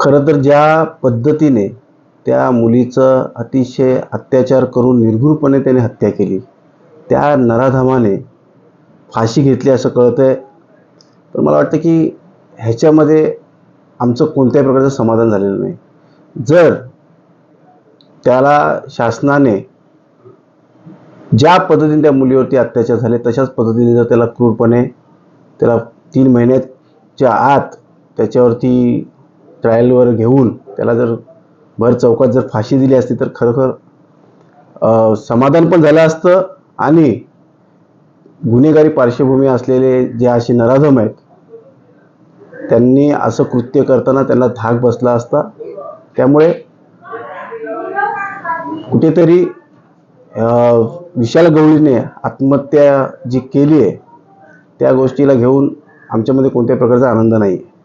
खरं तर ज्या पद्धतीने त्या मुलीचं अतिशय अत्याचार करून निर्घृणपणे त्याने हत्या केली त्या नराधमाने फाशी घेतली असं कळतं आहे पण मला वाटतं की ह्याच्यामध्ये आमचं कोणत्याही प्रकारचं समाधान झालेलं नाही. जर त्याला शासनाने ज्या पद्धतीने त्या मुलीवरती अत्याचार झाले तशाच पद्धतीने जर त्याला क्रूरपणे त्याला तीन महिन्याच्या आत त्याच्यावरती ट्रायलवर घेऊन त्याला जर भर चौकात जर फाशी दिली असती तर खरोखर समाधान पण झालं असतं आणि गुन्हेगारी पार्श्वभूमी असलेले जे असे नराधम आहेत त्यांनी असं कृत्य करताना त्यांना धाक बसला असता. त्यामुळे कुठेतरी विशाल गवळीने आत्महत्या जी केली आहे त्या गोष्टीला घेऊन आमच्यामध्ये कोणत्याही प्रकारचा आनंद नाही आहे